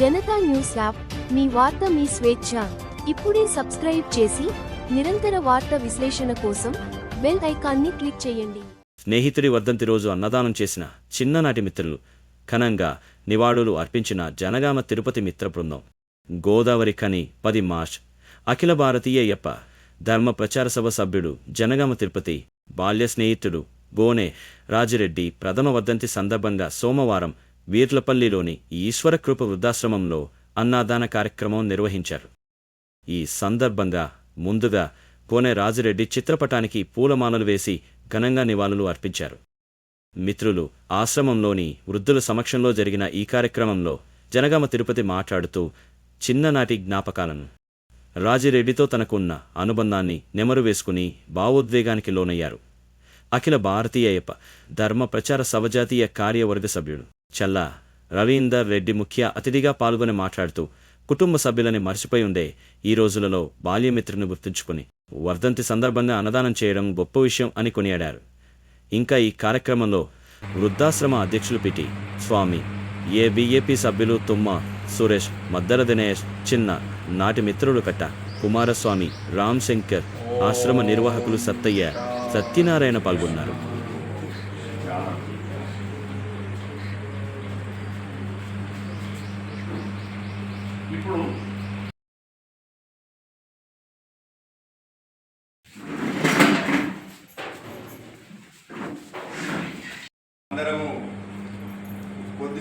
Janata news app మీ వార్త మీ స్వేచ్ఛ. ఇప్పుడే సబ్స్క్రైబ్ చేసి నిరంతర వార్త విశ్లేషణ కోసం బెల్ ఐకాన్ని క్లిక్ చేయండి. స్నేహితుడి వర్ధంతి రోజు అన్నదానం చేసిన చిన్ననాటి మిత్రులు ఘనంగా నివాళులు అర్పించిన జనగామ తిరుపతి మిత్ర బృందం. గోదావరి ఖని పది మార్చ్. అఖిల భారతీయ యప్ప ధర్మ ప్రచార సభ సభ్యుడు జనగామ తిరుపతి బాల్య స్నేహితుడు గోనె రాజిరెడ్డి ప్రథమ వర్ధంతి సందర్భంగా సోమవారం వీర్లపల్లిలోని ఈశ్వర కృప వృద్ధాశ్రమంలో అన్నాదాన కార్యక్రమం నిర్వహించారు. ఈ సందర్భంగా ముందుగా కోనె రాజిరెడ్డి చిత్రపటానికి పూలమాలలు వేసి ఘనంగా నివాళులు అర్పించారు. మిత్రులు ఆశ్రమంలోని వృద్ధుల సమక్షంలో జరిగిన ఈ కార్యక్రమంలో జనగామ తిరుపతి మాట్లాడుతూ చిన్ననాటి జ్ఞాపకాలను. రాజిరెడ్డితో తనకున్న అనుబంధాన్ని నెమరు వేసుకుని భావోద్వేగానికి లోనయ్యారు. అఖిల భారతీయ ధర్మ ప్రచార సవజాతీయ కార్యవర్గ సభ్యుడు. చల్లా. రవీందర్ రెడ్డి ముఖ్య అతిథిగా పాల్గొని మాట్లాడుతూ కుటుంబ సభ్యులని మర్చిపోయి ఉండే ఈ రోజులలో బాల్యమిత్రుని గుర్తుంచుకుని వర్ధంతి సందర్భంగా అన్నదానం చేయడం గొప్ప విషయం అని కొనియాడారు. ఇంకా ఈ కార్యక్రమంలో వృద్ధాశ్రమ అధ్యక్షులు పిటి స్వామి ఏ బీఏపీ సభ్యులు తుమ్మ సురేష్ మద్దర దినేష్ చిన్న నాటి మిత్రుడు కట్ట కుమారస్వామి రామ్ శంకర్ ఆశ్రమ నిర్వాహకులు సత్తయ్య సత్యనారాయణ పాల్గొన్నారు.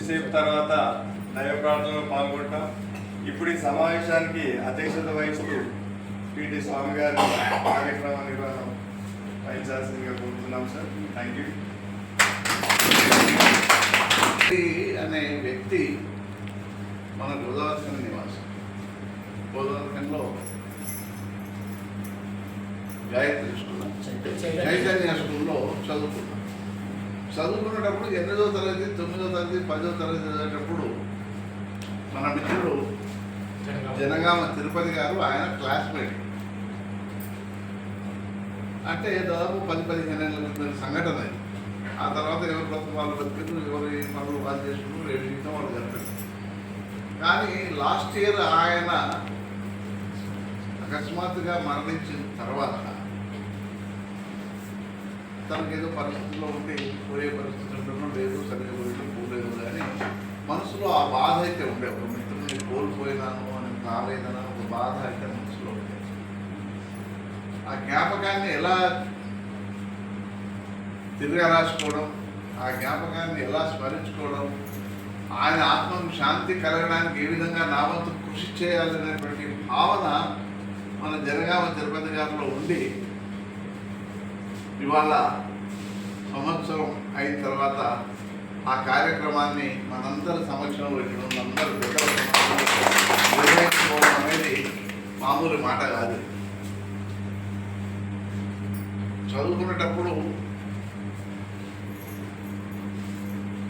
కొద్దిసేపు తర్వాత దైవ ప్రార్థనలో పాల్గొంటాం. ఇప్పుడు ఈ సమావేశానికి అధ్యక్షత వహిస్తూ పిటి స్వామి గారి కార్యక్రమ నిర్వహణ వహించాల్సిందిగా కోరుతున్నాం సార్. థ్యాంక్ యూ అనే వ్యక్తి మన గోదావరిఖన నివాసం. గోదావరిఖన్లో గాయత్రి స్కూల్. చైతన్య స్కూల్లో చదువుకున్నాం చదువుకునేటప్పుడు ఎనిమిదో తరగతి తొమ్మిదో తరగతి పదో తరగతి చదివేటప్పుడు మన మిత్రుడు జనగామ. తిరుపతి గారు ఆయన క్లాస్మేట్. అంటే దాదాపు పది పదిహేను ఏళ్ళ క్రితం సంఘటన ఇది ఆ తర్వాత ఎవరు బ్రతుకు వాళ్ళు బతికిరు ఎవరి పనులు వాళ్ళు చేసుకున్నారు ఎవరి జీవితం వాళ్ళు గడిపారు. కానీ లాస్ట్ ఇయర్ ఆయన అకస్మాత్తుగా మరణించిన తర్వాత తనకి ఏదో పరిస్థితుల్లో ఉండి పోయే పరిస్థితి లేదు సరిగ్గా పోయినా పోలేదు కానీ మనసులో ఆ బాధ అయితే ఉండే. ఒక మిత్రుడిని కోల్పోయినాను అని ఒక ఒక బాధ అయితే మనసులో ఉండేది ఆ జ్ఞాపకాన్ని ఎలా తిరిగి రాసుకోవడం ఆ జ్ఞాపకాన్ని ఎలా స్మరించుకోవడం ఆయన ఆత్మకు శాంతి కలగడానికి ఏ విధంగా నా వంతు కృషి చేయాలనేటువంటి భావన మన జనగామ తిరుపతి గారిలో ఉండి ఇవాళ సంవత్సరం అయిన తర్వాత ఆ కార్యక్రమాన్ని మనందరి సమక్షంలో ఇక్కడ అందరూ నిర్వహించుకోవడం అనేది మామూలు మాట కాదు. చదువుకునేటప్పుడు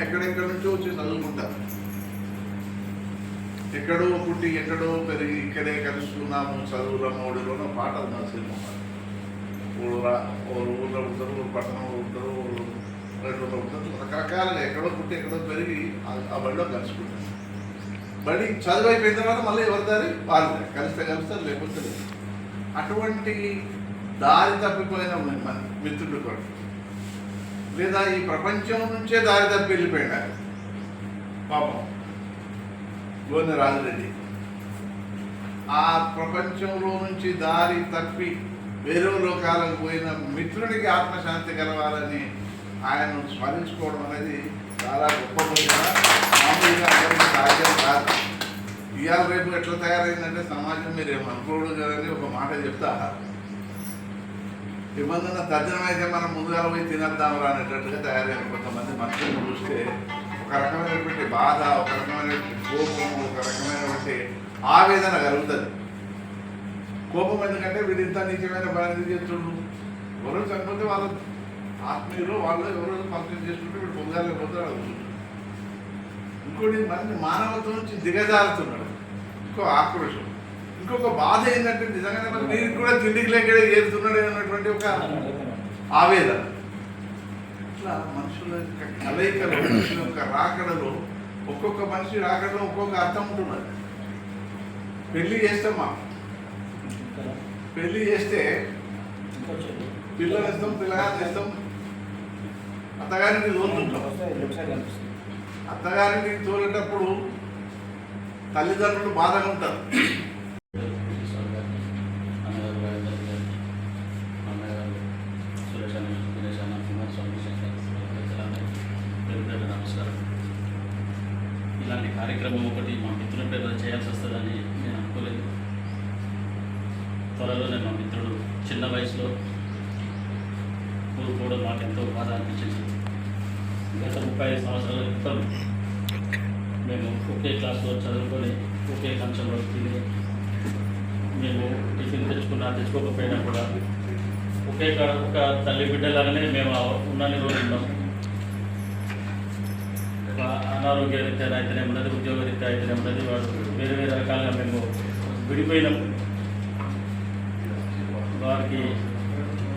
ఎక్కడెక్కడి నుంచో వచ్చి చదువుకుంటారు. ఎక్కడో పుట్టి ఎక్కడో పెరిగి ఇక్కడే కలుసుకున్నాము చదువుల మోడీలోనో పాటలు నా సినిమా ఊళ్ళో ఓరు ఊళ్ళో ఉంటారు ఊరు పట్టణంలో ఉంటారు ఊరు ఉంటారు. రకరకాలుగా ఎక్కడో పుట్టి ఎక్కడో పెరిగి ఆ- బడిలో కలుసుకుంటారు బడి చదువు అయిపోయిన తర్వాత మళ్ళీ ఎవరి దారి? వాళ్ళు. కలిస్తే కలుస్తారు లేకపోతే లేదు. అటువంటి దారి తప్పిపోయిన మన మిత్రుడు కూడా. లేదా ఈ ప్రపంచం నుంచే దారి తప్పి వెళ్ళిపోయినారు. పాపం. గోని రాజురెడ్డి ఆ ప్రపంచంలో నుంచి దారి తప్పి వేరే లోకాలకు పోయిన మిత్రుడికి ఆత్మశాంతి కలవాలని ఆయనను స్మరించుకోవడం అనేది చాలా గొప్ప మామూలుగా అందరికీ సాధ్యం కాదు. ఇవాళ రేపు ఎట్లా తయారైందంటే సమాజం మీరు ఏమనుకోడు కదని ఒక మాట చెప్తా. నిబంధన అయితే మనం ముందుగా పోయి తినేద్దాం అనేటట్టుగా తయారైన కొంతమంది మనుషులను చూస్తే ఒక రకమైనటువంటి బాధ ఒక రకమైనటువంటి కోపం ఒక రకమైనటువంటి ఆవేదన కలుగుతుంది. కోపం ఎందుకంటే వీడు ఇంత నీచమైన పని చేస్తుండ్రు ఎవరో చనిపోతే వాళ్ళ ఆత్మీయులు వాళ్ళు ఎవరో పంపిణీ చేసుకుంటే వీడు పొందాలి పోతాడు ఇంకోటి మంది మానవత్వం నుంచి దిగజారుతున్నాడు. ఇంకో ఆక్రోషం ఇంకొక బాధ ఏంటంటే నిజంగానే మరి నీకు కూడా తిండికి లేకడే చేరుతున్నాడు అన్నటువంటి ఒక ఆవేదన. ఇట్లా మనుషుల యొక్క కలయికలో మనుషుల యొక్క రాకడలో ఒక్కొక్క మనిషి రాకడలో ఒక్కొక్క అర్థం ఉంటున్నది పెళ్ళి చేస్తామా పెళ్ళి చేస్తే పిల్లలు ఇస్తాం పిల్లగారు ఇస్తాం అత్తగారింటికి తోలుతుంటాం అత్తగారికి తోలేటప్పుడు తల్లిదండ్రులు బాధగా ఉంటారు. ఇలాంటి కార్యక్రమం ఒకటి మా మిత్రుల పేరు చేయాల్సి వస్తుందని నేను అనుకోలేదు. త్వరలోనే మా మిత్రుడు చిన్న వయసులో కోరుకోవడం మాకు ఎంతో బాధ అనిపించింది. గత ముప్పై ఐదు సంవత్సరాల క్రితం మేము ఒకే క్లాస్లో చదువుకొని ఒకే కంచంలో తిని మేము టిఫిన్ తెచ్చుకున్నా తెచ్చుకోకపోయినా కూడా ఒకే ఒక తల్లి బిడ్డలాగానే మేము ఉన్నన్ని రోజులు ఉన్నాం. అనారోగ్య రీత్యా అయితేనే ఉన్నది ఉద్యోగ రీత్యా అయితేనే ఉన్నది వాడు వేరే వేరే రకాలుగా మేము విడిపోయినాం. వారికి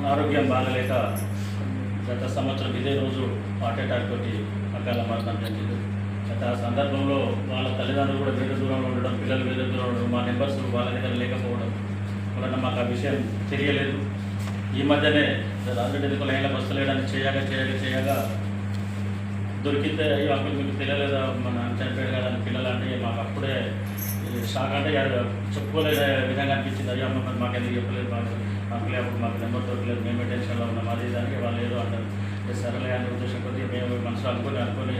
ఆరోగ్యం బాగలేక గత సంవత్సరం ఇదే రోజు హార్ట్ అటాక్ తోటి అకాల మరణం చెందింది గత ఆ సందర్భంలో వాళ్ళ తల్లిదండ్రులు కూడా వేరే దూరంలో ఉండడం పిల్లలు వేరే దూరంలో ఉండడం మా నెంబర్స్ వాళ్ళ దగ్గర లేకపోవడం వలన మాకు ఆ విషయం తెలియలేదు. ఈ మధ్యనే రాజరెడ్డి ఎన్నికల లైన్లో వస్తలేడని చేయగా చేయగా చేయగా దొరికితే అయ్యో అప్పుడు మీకు తెలియలేదా? మన చనిపోయాడు కదా పిల్లలు అంటే మాకు అప్పుడే షాక్ అంటే అది చెప్పుకోలేని విధంగా అనిపించింది అయ్యో అమ్మ మరి మాకు ఎందుకు చెప్పలేదు. మాకు మాకు లేకపోతే మాకు నెంబర్ దొరకలేదు మేమే టెన్షన్లో ఉన్నాం అది దానికి వాళ్ళు ఏదో అంటారు సరేలే అనే ఉద్దేశం కొద్దిగా మేము మనసులో అనుకుని అనుకుని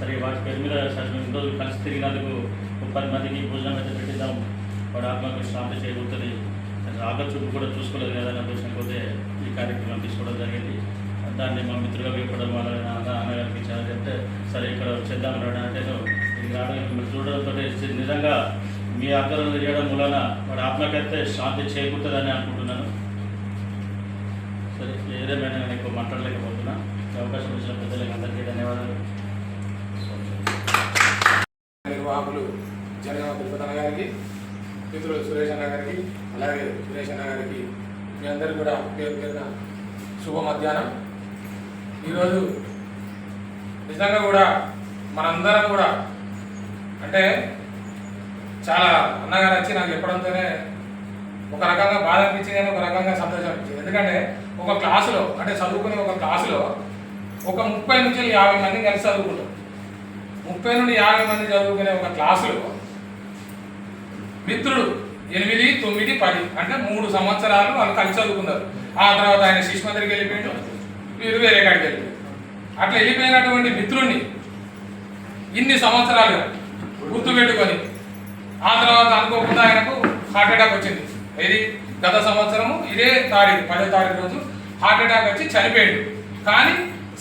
సరే వాటి పేరు మీద సరే మేము ఇన్ని రోజులు కలిసి తిరిగినందుకు ముప్పై మందికి భోజనం అయితే పెట్టిద్దాం వాడు ఆత్మకు శాంతి చేయబోతుంది ఆగ చూపు కూడా చూసుకోలేదు కదా అనే ఉద్దేశం పోతే ఈ కార్యక్రమం తీసుకోవడం జరిగింది దాన్ని మా మిత్రుగా చెప్పడం వల్ల అన్న అన్నగారికి చాలా చెప్తే సరే ఇక్కడ చేద్దాం రావడం అంటే నేను ఇది మీరు చూడడంతో నిజంగా మీ ఆగ్రహం చేయడం వలన వాడి ఆత్మకైతే శాంతి చేకూరుతుందని అనుకుంటున్నాను. సరే ఏదేమైనా నేను ఎక్కువ మాట్లాడలేకపోతున్నా. అవకాశం ఇచ్చిన పెద్దలకు అందరికీ ధన్యవాదాలు. నిర్వాహకులు జనగామ తిరుపతి గారికి మిత్రులు సురేష్ అన్న గారికి అలాగే సురేష్ అన్న గారికి మీ అందరికీ కూడా పేరు పేరున శుభ మధ్యాహ్నం. ఈరోజు నిజంగా కూడా మనందరం కూడా అంటే చాలా అన్నగారు వచ్చి నాకు చెప్పడంతోనే ఒక రకంగా బాధ అనిపించింది కానీ ఒక రకంగా సంతోషం అనిపించింది. ఎందుకంటే ఒక క్లాసులో అంటే చదువుకునే ఒక క్లాసులో ఒక ముప్పై నుంచి యాభై మంది కలిసి చదువుకుంటాం. ముప్పై నుండి యాభై మంది చదువుకునే ఒక క్లాసులో మిత్రుడు ఎనిమిది తొమ్మిది పది అంటే మూడు సంవత్సరాలు వాళ్ళు కలిసి చదువుకున్నారు. ఆ తర్వాత ఆయన శిశుమందిరికి వెళ్ళిపోయాడు వీరు వేరే కాడికి వెళ్ళిపోయారు అట్లా వెళ్ళిపోయినటువంటి మిత్రుడిని ఇన్ని సంవత్సరాలు గుర్తుపెట్టుకొని ఆ తర్వాత అనుకోకుండా ఆయనకు హార్ట్ అటాక్ వచ్చింది. ఇది గత సంవత్సరము ఇదే తారీఖు పదో తారీఖు రోజు హార్ట్ అటాక్ వచ్చి చనిపోయాడు. కానీ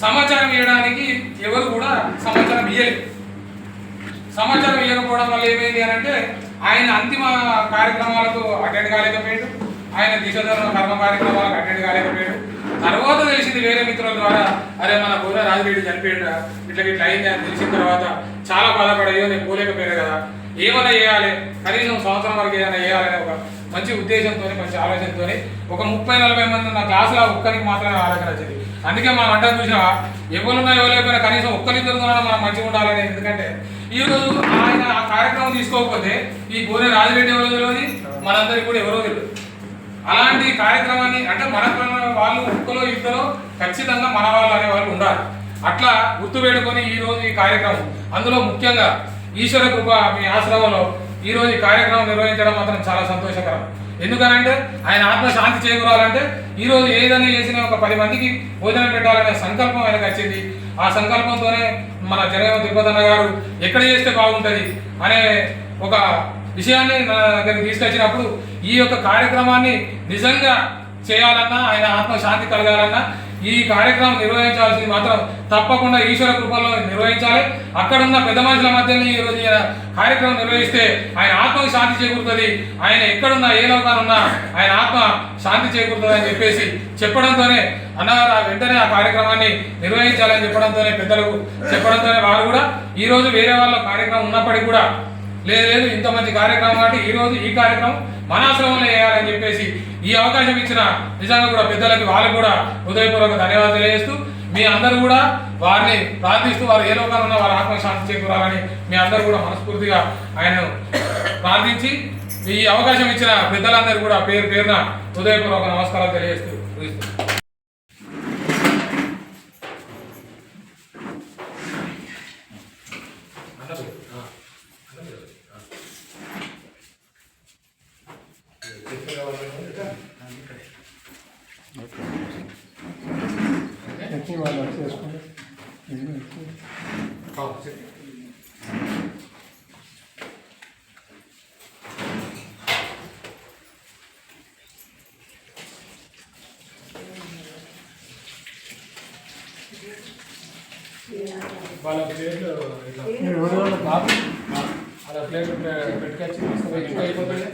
సమాచారం ఇవ్వడానికి ఎవరు కూడా సమాచారం ఇవ్వలేదు సమాచారం ఇవ్వకపోవడం వల్ల ఏమైంది అని అంటే ఆయన అంతిమ కార్యక్రమాలకు అటెండ్ కాలేకపోయాడు. ఆయన దిశధర్మ కర్మ కార్యక్రమాలకు అటెండ్ కాలేకపోయాడు. తర్వాత తెలిసింది వేరే మిత్రుల ద్వారా అరే మన గోర రాజరెడ్డి చనిపోయాడు ఇట్లా ఇట్లా అయింది అని తెలిసిన తర్వాత చాలా బాధపడయ్యో నేను పోలేకపోయాను కదా. ఏమైనా చేయాలి? కనీసం సంవత్సరం వరకు ఏదైనా చేయాలనే ఒక మంచి ఉద్దేశంతో మంచి ఆలోచనతో ఒక ముప్పై నలభై మంది నా క్లాసులో ఒక్కరికి మాత్రమే ఆలోచన వచ్చింది. అందుకే మనం అంటాం చూసినా ఎవరున్నా ఎవరైపోయినా కనీసం ఒక్కరిద్దరు మనం మంచిగా ఉండాలని ఎందుకంటే ఈ రోజు ఆయన ఆ కార్యక్రమం తీసుకోకపోతే ఈ గోనె రాజిరెడ్డి ఎవరో తెలియదు మనందరికీ కూడా ఎవరో తెలియదు అలాంటి కార్యక్రమాన్ని అంటే మన వాళ్ళు ఒక్కలో ఇద్దరు ఖచ్చితంగా మన వాళ్ళు అనే వాళ్ళు ఉండాలి. అట్లా గుర్తు పెట్టుకొని ఈ రోజు ఈ కార్యక్రమం. అందులో ముఖ్యంగా ఈశ్వర కృప మీ ఆశ్రమంలో ఈరోజు కార్యక్రమం నిర్వహించడం మాత్రం చాలా సంతోషకరం. ఎందుకనంటే ఆయన ఆత్మ శాంతి చేకూరాలంటే ఈరోజు ఏదైనా చేసిన ఒక పది మందికి భోజనం పెట్టాలనే సంకల్పం ఆయనకు వచ్చింది. ఆ సంకల్పంతోనే మన జగన్ తిరుపతన్న గారు ఎక్కడ చేస్తే బాగుంటుంది అనే ఒక విషయాన్ని నా దగ్గరికి తీసుకొచ్చినప్పుడు ఈ యొక్క కార్యక్రమాన్ని నిజంగా చేయాలన్నా ఆయన ఆత్మ శాంతి కలగాలన్నా ఈ కార్యక్రమం నిర్వహించాల్సింది మాత్రం తప్పకుండా ఈశ్వర కృపల్లో నిర్వహించాలి. అక్కడున్న పెద్ద మనుషుల మధ్యలో ఈ రోజు ఈయన కార్యక్రమం నిర్వహిస్తే ఆయన ఆత్మకు శాంతి చేకూరుతుంది. ఆయన ఎక్కడున్నా ఏ లోకానున్నా ఆయన ఆత్మ శాంతి చేకూరుతుంది అని చెప్పేసి చెప్పడంతోనే అన్నగారు వెంటనే ఆ కార్యక్రమాన్ని నిర్వహించాలని చెప్పడంతోనే పెద్దలకు చెప్పడంతోనే వారు కూడా ఈరోజు వేరే వాళ్ళ కార్యక్రమం ఉన్నప్పటికీ కూడా లేదు లేదు ఇంత మంచి కార్యక్రమం కాబట్టి ఈ రోజు ఈ కార్యక్రమం మన వేయాలని చెప్పేసి ఈ అవకాశం ఇచ్చిన నిజంగా కూడా పెద్దలకి వాళ్ళకి కూడా హృదయపూర్వక ధన్యవాదాలు తెలియజేస్తూ మీ అందరూ కూడా వారిని ప్రార్థిస్తూ వారు ఏ లోకాలు ఉన్నా వారి ఆత్మశాంతి చేకూరాలని మీ అందరూ కూడా మనస్ఫూర్తిగా ఆయన ప్రార్థించి ఈ అవకాశం ఇచ్చిన పెద్దలందరూ కూడా పేరు పేరున హృదయపూర్వక నమస్కారాలు తెలియజేస్తూ ముగిస్తున్నాను. వాళ్ళ ప్లేట్లు ఇట్లా అలా ప్లేట్ పెట్టుకొచ్చి అయిపోతుంది